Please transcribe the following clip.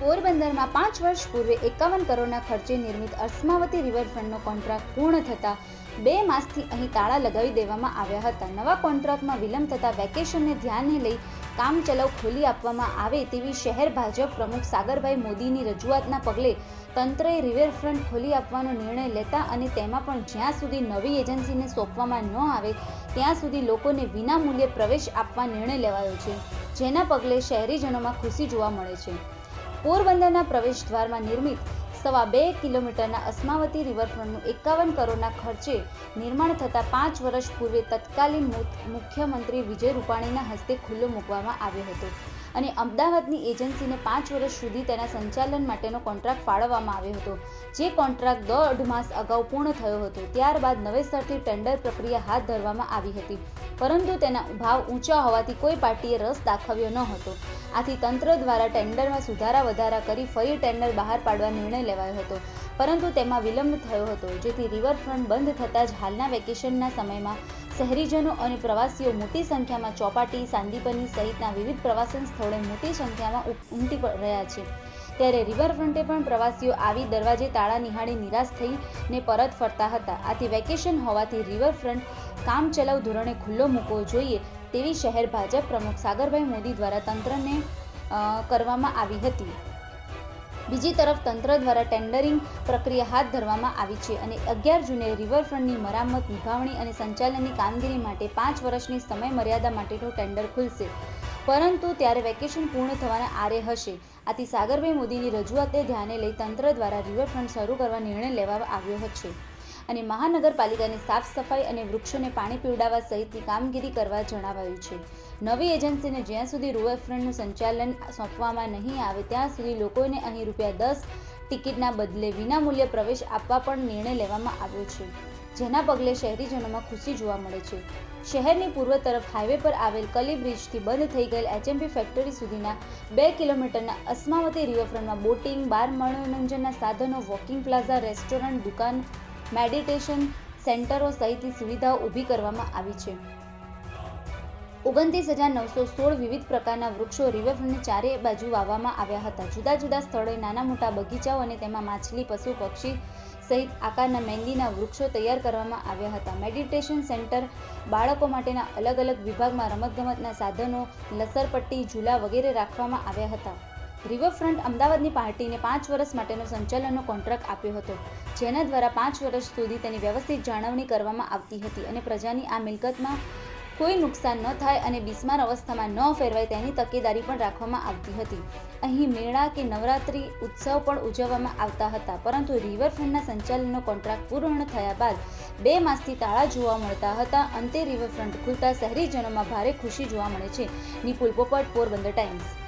પોરબંદરમાં પાંચ વર્ષ પૂર્વે એકાવન કરોડના ખર્ચે નિર્મિત અસ્માવતી રિવરફ્રન્ટનો કોન્ટ્રાક્ટ પૂર્ણ થતાં બે માસથી અહીં તાળા લગાવી દેવામાં આવ્યા હતા. નવા કોન્ટ્રાક્ટમાં વિલંબ થતા વેકેશનને ધ્યાને લઈ કામચલાઉ ખોલી આપવામાં આવે તેવી શહેર ભાજપ પ્રમુખ સાગરભાઈ મોદીની રજૂઆતના પગલે તંત્રએ રિવરફ્રન્ટ ખોલી આપવાનો નિર્ણય લેતા અને તેમાં પણ જ્યાં સુધી નવી એજન્સીને સોંપવામાં ન આવે ત્યાં સુધી લોકોને વિનામૂલ્યે પ્રવેશ આપવા નિર્ણય લેવાયો છે, જેના પગલે શહેરીજનોમાં ખુશી જોવા મળે છે. પોરબંદરના પ્રવેશ દ્વારમાં નિર્મિત સવા બે કિલોમીટરના અસ્માવતી રિવરફ્રન્ટનું એકાવન કરોડના ખર્ચે નિર્માણ થતાં પાંચ વર્ષ પૂર્વે તત્કાલીન મુખ્યમંત્રી વિજય રૂપાણીના હસ્તે ખુલ્લો મૂકવામાં આવ્યો હતો. અને અમદાવાદની એજન્સીને પાંચ વર્ષ સુધી તેના સંચાલન માટેનો કોન્ટ્રાક્ટ ફાળવવામાં આવ્યો હતો. જે કોન્ટ્રાક્ટ દોઢ માસ અગાઉ પૂર્ણ થયો હતો. ત્યારબાદ નવેસરથી ટેન્ડર પ્રક્રિયા હાથ ધરવામાં આવી હતી. પરંતુ તેના ભાવ ઊંચા હોવાથી કોઈ પાર્ટીએ રસ દાખવ્યો ન હતો. આથી તંત્ર દ્વારા ટેન્ડરમાં સુધારા વધારા કરી ફરી ટેન્ડર બહાર પાડવા નિર્ણય લેવાયો હતો. પરંતુ તેમાં વિલંબ થયો હતો. જેથી રિવરફ્રન્ટ બંધ થતાં જ હાલના વેકેશનના સમયમાં શહેરીજનો અને પ્રવાસીઓ મોટી સંખ્યામાં ચોપાટી, સાંદીપની સહિતના વિવિધ પ્રવાસન સ્થળોએ મોટી સંખ્યામાં ઉમટી રહ્યા છે. ત્યારે રિવરફ્રન્ટે પણ પ્રવાસીઓ આવી દરવાજે તાળા નિહાળી નિરાશ થઈને પરત ફરતા હતા. આથી વેકેશન હોવાથી રિવરફ્રન્ટ કામચલાઉ ધોરણે ખુલ્લો મૂકવો જોઈએ તેવી શહેર ભાજપ પ્રમુખ સાગરભાઈ મોદી દ્વારા તંત્રને કરવામાં આવી હતી. બીજી તરફ તંત્ર દ્વારા ટેન્ડરિંગ પ્રક્રિયા હાથ ધરવામાં આવી છે અને અગિયાર જૂને રિવરફ્રન્ટની મરામત, નિભાવણી અને સંચાલનની કામગીરી માટે પાંચ વર્ષની સમય મર્યાદા માટેનું ટેન્ડર ખુલશે. પરંતુ ત્યારે વેકેશન પૂર્ણ થવાના આરે હશે. આથી સાગરભાઈ મોદીની રજૂઆતે ધ્યાને લઈ તંત્ર દ્વારા રિવરફ્રન્ટ શરૂ કરવા નિર્ણય લેવામાં આવ્યો છે અને મહાનગરપાલિકાની સાફ સફાઈ અને વૃક્ષોને પાણી પીવડાવવા સહિતની કામગીરી કરવા જણાવાયું છે. નવી એજન્સીને જ્યાં સુધી રિવરફ્રન્ટનું સંચાલન સોંપવામાં નહીં આવે, ત્યાં સુધી લોકોને અહીં રૂપિયા દસ ટિકિટના બદલે વિનામૂલ્ય પ્રવેશ આપવા પણ નિર્ણય લેવામાં આવ્યો છે, જેના પગલે શહેરીજનોમાં ખુશી જોવા મળે છે. શહેરની પૂર્વ તરફ હાઈવે પર આવેલ કલી બ્રિજથી બંધ થઈ ગયેલ એચએમપી ફેક્ટરી સુધીના બે કિલોમીટરના અસ્માવતી રિવરફ્રન્ટમાં બોટિંગ, બાર મનોરંજનના સાધનો, વોકિંગ પ્લાઝા, રેસ્ટોરન્ટ, દુકાન, મેડિટેશન સેન્ટરો સહિતની સુવિધાઓ ઊભી કરવામાં આવી છે. ઓગણત્રીસ હજાર નવસો સોળ વિવિધ પ્રકારના વૃક્ષો રિવરફ્રન્ટની ચારે બાજુ વાવવામાં આવ્યા હતા. જુદા જુદા સ્થળોએ નાના મોટા બગીચાઓ અને તેમાં માછલી, પશુ, પક્ષી સહિત આકારના મહેંદીના વૃક્ષો તૈયાર કરવામાં આવ્યા હતા. મેડિટેશન સેન્ટર બાળકો માટેના અલગ અલગ વિભાગમાં રમતગમતના સાધનો, લસરપટ્ટી, ઝૂલા વગેરે રાખવામાં આવ્યા હતા. રિવરફ્રન્ટ અમદાવાદની પાર્ટીને પાંચ વર્ષ માટેનો સંચાલનનો કોન્ટ્રાક્ટ આપ્યો હતો, જેના દ્વારા પાંચ વર્ષ સુધી તેની વ્યવસ્થિત જાળવણી કરવામાં આવતી હતી અને પ્રજાની આ મિલકતમાં કોઈ નુકસાન ન થાય અને બિસ્માર અવસ્થામાં ન ફેરવાય તેની તકેદારી પણ રાખવામાં આવતી હતી. અહીં મેળા કે નવરાત્રિ ઉત્સવ પણ ઉજવવામાં આવતા હતા, પરંતુ રિવરફ્રન્ટના સંચાલનનો કોન્ટ્રાક્ટ પૂર્ણ થયા બાદ બે માસથી તાળા જોવા મળતા હતા. અંતે રિવરફ્રન્ટ ખુલતા શહેરીજનોમાં ભારે ખુશી જોવા મળે છે. નિપુલ પોપટ, પોરબંદર ટાઈમ્સ.